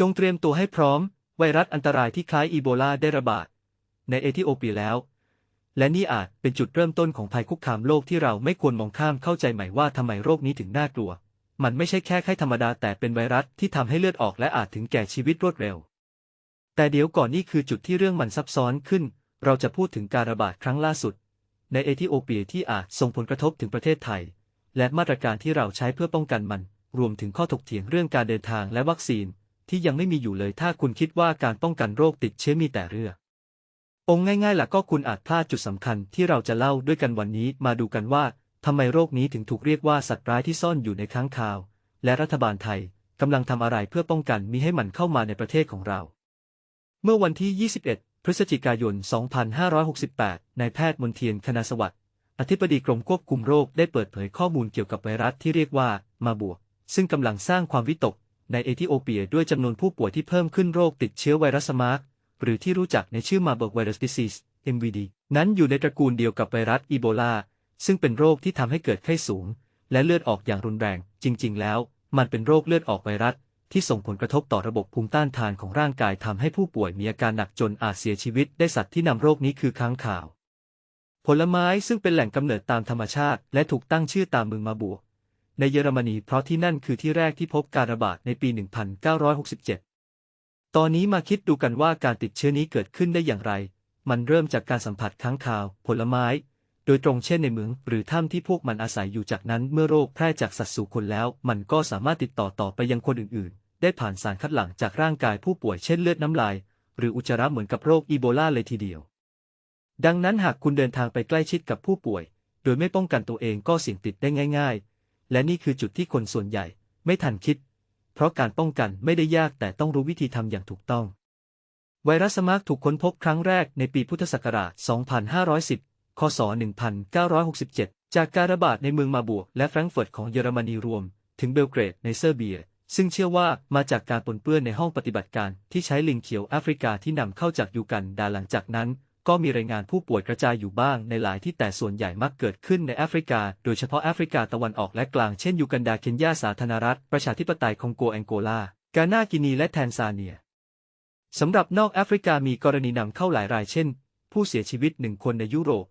จงเตรียมตัวให้พร้อม ไวรัสอันตรายที่คล้ายอีโบลาได้ระบาด ในเอธิโอเปียแล้ว และนี่อาจเป็นจุดเริ่มต้นของภัยคุกคามโลกที่เราไม่ควรมองข้ามเข้าใจใหม่ว่าทำไมโรคนี้ถึงน่ากลัว มันไม่ใช่แค่ไข้ธรรมดาแต่เป็นไวรัสที่ทำให้เลือดออกและอาจถึงแก่ชีวิตรวดเร็ว แต่เดี๋ยวก่อนนี่คือจุดที่เรื่องมันซับซ้อนขึ้น เราจะพูดถึงการระบาดครั้งล่าสุด ในเอธิโอเปียที่อาจส่งผลกระทบถึงประเทศไทย และมาตรการที่เราใช้เพื่อป้องกันมัน รวมถึงข้อถกเถียงเรื่องการเดินทางและวัคซีน ที่ยังไม่มีอยู่เลยถ้าคุณคิดว่าการป้องกันโรคติดเชื้อมีแต่เรื่ององง่ายๆหลักก็คุณอาจพลาดจุดสำคัญที่เราจะเล่าด้วยกันวันนี้มาดูกันว่าทำไมโรคนี้ถึงถูกเรียกว่าสัตว์ร้ายที่ซ่อนอยู่ในค้างคาว และรัฐบาลไทยกำลังทำอะไรเพื่อป้องกันมิให้มันเข้ามาในประเทศของเรา เมื่อวันที่ 21 พฤศจิกายน 2568 นายแพทย์มนเทียนคณาสวัสดิ์ อธิบดีกรมควบคุมโรคได้เปิดเผยข้อมูลเกี่ยวกับไวรัสที่เรียกว่ามาบวก ซึ่งกำลังสร้างความวิตก ในเอธิโอเปียด้วยจำนวนผู้ป่วยที่เพิ่มขึ้นโรคติดเชื้อไวรัสมาร์กหรือที่รู้จักในชื่อมาเบิร์กไวรัสดิซีส MVD นั้นอยู่ในตระกูลเดียวกับไวรัสอีโบลา ซึ่งเป็นโรคที่ทำให้เกิดไข้สูง และเลือดออกอย่างรุนแรง จริง ๆ แล้ว มันเป็นโรคเลือดออกไวรัส ที่ส่งผลกระทบต่อระบบภูมิต้านทานของร่างกายทำให้ผู้ป่วยมีอาการหนักจนอาจเสียชีวิตได้สัตว์ที่นำโรคนี้คือค้างข่าว ผลไม้ซึ่งเป็นแหล่งกำเนิดตามธรรมชาติ และถูกตั้งชื่อตามเมืองมาบวก ในเยอรมนีเพราะที่นั่นคือที่แรกที่พบการระบาดในปี 1967 ตอนนี้มาคิดดูกันว่าการติดเชื้อนี้เกิดขึ้นได้อย่างไร มันเริ่มจากการสัมผัสค้างคาว ผลไม้ โดยตรงเช่นในเมืองหรือถ้ำที่พวกมันอาศัยอยู่จากนั้นเมื่อโรคแพร่จากสัตว์สู่คนแล้ว มันก็สามารถติดต่อต่อไปยังคนอื่น ๆ ได้ผ่านสารคัดหลั่งจากร่างกายผู้ป่วยเช่นเลือดน้ำลาย หรืออุจจาระเหมือนกับโรคอีโบลาเลยทีเดียว ดังนั้นหากคุณเดินทางไปใกล้ชิดกับผู้ป่วย โดยไม่ป้องกันตัวเองก็เสี่ยงติดได้ง่าย ๆ และนี่คือจุดที่คนส่วนใหญ่ไม่ทันคิด เพราะการป้องกันไม่ได้ยากแต่ต้องรู้วิธีทำอย่างถูกต้อง ไวรัสมาร์กถูกค้นพบครั้งแรกในปีพุทธศักราช 2510 คศ 1967 จากการระบาดในเมืองมาบวกและแฟรงก์เฟิร์ตของเยอรมนีรวม ถึงเบลเกรดในเซอร์เบีย ซึ่งเชื่อว่ามาจากการปนเปื้อนในห้องปฏิบัติการที่ใช้ลิงเขียวแอฟริกาที่นำเข้าจากยูกันดาหลังจากนั้น ก็มีรายงานผู้ป่วยกระจายอยู่บ้างในหลายที่แต่ส่วนใหญ่มักเกิดขึ้นในแอฟริกา โดยเฉพาะแอฟริกาตะวันออกและกลางเช่นยูกันดาเคนยาสาธารณรัฐ ประชาธิปไตยคองโกแองโกลากานากินีและแทนซาเนียสำหรับนอกแอฟริกามีกรณีนำเข้าหลายรายเช่น ผู้เสียชีวิตหนึ่งคนในยุโรป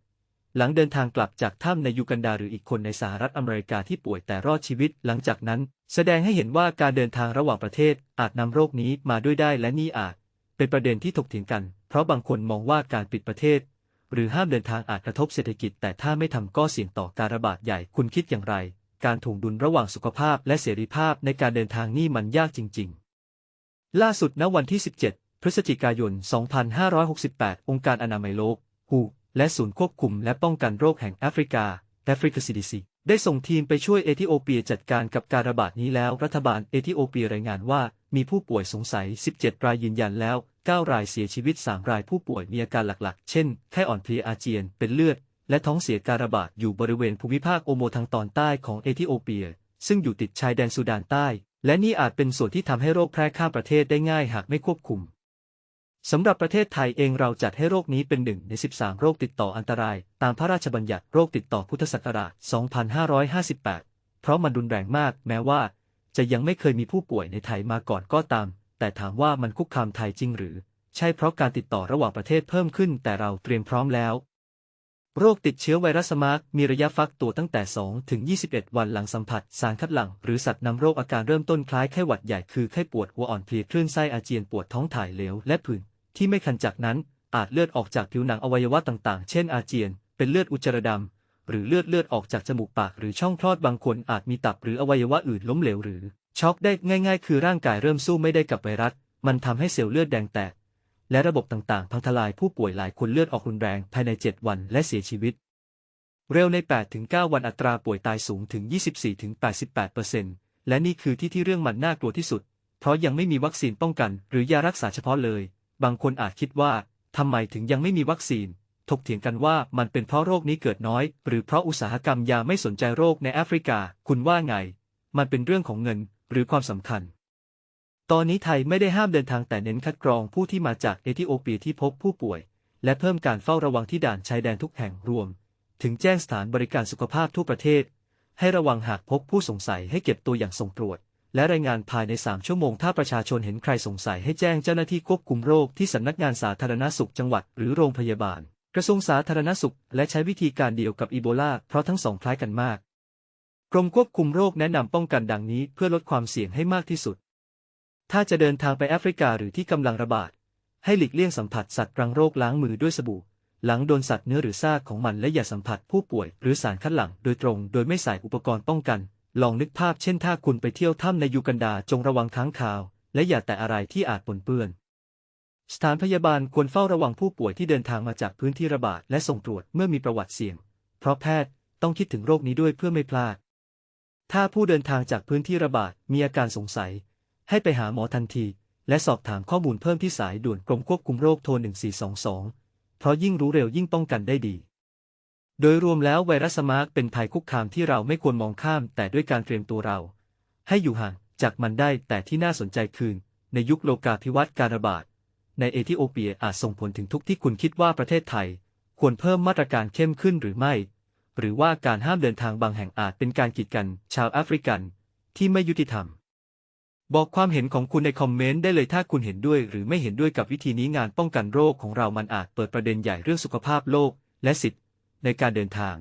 หลังเดินทางกลับจากถ้ำในยูกันดาหรืออีกคนในสหรัฐอเมริกาที่ป่วยแต่รอดชีวิต หลังจากนั้น แสดงให้เห็นว่าการเดินทางระหว่างประเทศอาจนำโรคนี้มาด้วยได้และนี่อาจ เป็นประเด็นที่ถกเถียงกัน เพราะบางคนมองว่าการปิดประเทศ หรือห้ามเดินทางอาจกระทบเศรษฐกิจ แต่ถ้าไม่ทำก็เสี่ยงต่อการระบาดใหญ่คุณคิดอย่างไร การถ่วงดุลระหว่างสุขภาพและเสรีภาพในการเดินทางนี่มันยากจริง ๆ ล่าสุดณวันที่ 17 พฤศจิกายน 2568 องค์การอนามัยโลก WHO และศูนย์ควบคุมและป้องกันโรคแห่งแอฟริกา Africa CDC ได้ส่งทีมไปช่วยเอธิโอเปียจัดการกับการระบาดนี้แล้ว รัฐบาลเอธิโอเปียรายงานว่า มีผู้ป่วยสงสัย 17 รายยืนยันแล้ว 9 รายเสียชีวิต 3 รายผู้ป่วยมีอาการหลักๆ เช่น ไข้อ่อนเพลียอาเจียน เป็นเลือด และท้องเสียการระบาดอยู่บริเวณภูมิภาคโอโมทางตอนใต้ของเอธิโอเปีย ซึ่งอยู่ติดชายแดนซูดานใต้ และนี่อาจเป็นส่วนที่ทำให้โรคแพร่ข้ามประเทศได้ง่ายหากไม่ควบคุมสำหรับประเทศไทยเองเราจัดให้โรคนี้เป็นหนึ่งใน 13 โรคติดต่ออันตราย ตามพระราชบัญญัติโรคติดต่อพุทธศักราช 2558 เพราะมันรุนแรงมากแม้ว่า จะยังไม่เคยมีผู้ป่วยในไทยมาก่อนก็ตาม แต่ถามว่ามันคุกคามไทยจริงหรือ ใช่เพราะการติดต่อระหว่างประเทศเพิ่มขึ้น แต่เราเตรียมพร้อมแล้ว โรคติดเชื้อไวรัสมาร์กมีระยะฟักตัวตั้งแต่ 2 ถึง 21 วันหลังสัมผัส สารคัดหลั่งหรือสัตว์นำโรคอาการเริ่มต้นคล้ายไข้หวัดใหญ่คือไข้ปวดหัวอ่อนเพลียคลื่นไส้อาเจียนปวดท้องถ่ายเหลวและผื่นที่ไม่คันจากนั้นอาจเลือดออกจากผิวหนังอวัยวะต่างๆ เช่นอาเจียน เป็นเลือดอุจจาระดำ หรือเลือดเลือดออกจากจมูกปากหรือช่องคลอดบางคนอาจมีตับหรืออวัยวะอื่นล้มเหลวหรือ ช็อกได้ง่าย ๆ คือร่างกายเริ่มสู้ไม่ได้กับไวรัส มันทำให้เซลล์เลือดแดงแตก และระบบต่างๆ พังทลายผู้ป่วยหลายคนเลือดออกรุนแรงภายใน 7 วันและเสียชีวิต เร็วใน 8-9 วันอัตราป่วยตายสูงถึง 24-88%และนี่คือที่ที่เรื่องมันน่ากลัวที่สุด เพราะยังไม่มีวัคซีนป้องกัน หรือยารักษาเฉพาะเลย บางคนอาจคิดว่าทำไมถึงยังไม่มีวัคซีน ถกเถียงกันว่ามันเป็นเพราะโรคนี้เกิดน้อย หรือเพราะอุตสาหกรรมยาไม่สนใจโรคในแอฟริกา คุณว่าไง มันเป็นเรื่องของเงิน หรือความสำคัญ ตอนนี้ไทยไม่ได้ห้ามเดินทางแต่เน้นคัดกรองผู้ที่มาจากเอธิโอเปียที่พบผู้ป่วย และเพิ่มการเฝ้าระวังที่ด่านชายแดนทุกแห่งรวม ถึงแจ้งสถานบริการสุขภาพทั่วประเทศ ให้ระวังหากพบผู้สงสัยให้เก็บตัวอย่างส่งตรวจ และรายงานภายใน 3 ชั่วโมงถ้าประชาชนเห็นใครสงสัยให้แจ้งเจ้าหน้าที่ควบคุมโรคที่สำนักงานสาธารณสุขจังหวัดหรือโรงพยาบาล กระทรวงสาธารณสุข และใช้วิธีการเดียวกับอีโบลาเพราะทั้งสองคล้ายกันมาก กรมควบคุมโรคแนะนำป้องกันดังนี้เพื่อลดความเสี่ยงให้มากที่สุด ถ้าจะเดินทางไปแอฟริกาหรือที่กำลังระบาด ให้หลีกเลี่ยงสัมผัสสัตว์รังโรคล้างมือด้วยสบู่หลังโดนสัตว์เนื้อหรือซากของมันและอย่าสัมผัสผู้ป่วยหรือสารคัดหลั่งโดยตรง โดยไม่ใส่อุปกรณ์ป้องกัน ลองนึกภาพเช่นถ้าคุณไปเที่ยวถ้ำในยูกันดาจงระวังค้างคาว และอย่าแตะอะไรที่อาจปนเปื้อน สถานพยาบาลควรเฝ้าระวังผู้ป่วยที่เดินทางมาจากพื้นที่ระบาดและส่งตรวจเมื่อมีประวัติเสี่ยง เพราะแพทย์ต้องคิดถึงโรคนี้ด้วยเพื่อไม่พลาด ถ้าผู้เดินทางจากพื้นที่ระบาดมีอาการสงสัย ให้ไปหาหมอทันที และสอบถามข้อมูลเพิ่มที่สายด่วนกรมควบคุมโรคโทร 1422 เพราะยิ่งรู้เร็วยิ่งป้องกันได้ดี โดยรวมแล้วไวรัสมาร์กเป็นภัยคุกคามที่เราไม่ควรมองข้าม แต่ด้วยการเตรียมตัวเรา ให้อยู่ห่างจากมันได้แต่ที่น่าสนใจคือในยุคโลกาภิวัตน์การระบาด ในเอธิโอเปียอาจส่งผลถึงทุกที่คุณคิดว่าประเทศไทย ควรเพิ่มมาตรการเข้มขึ้นหรือไม่ หรือว่าการห้ามเดินทางบางแห่งอาจเป็นการกีดกัน ชาวแอฟริกันที่ไม่ยุติธรรม บอกความเห็นของคุณในคอมเมนต์ได้เลยถ้าคุณเห็นด้วยหรือไม่เห็นด้วยกับวิธีนี้งานป้องกันโรคของเรามันอาจเปิดประเด็นใหญ่เรื่องสุขภาพโลก และสิทธิ์ในการเดินทาง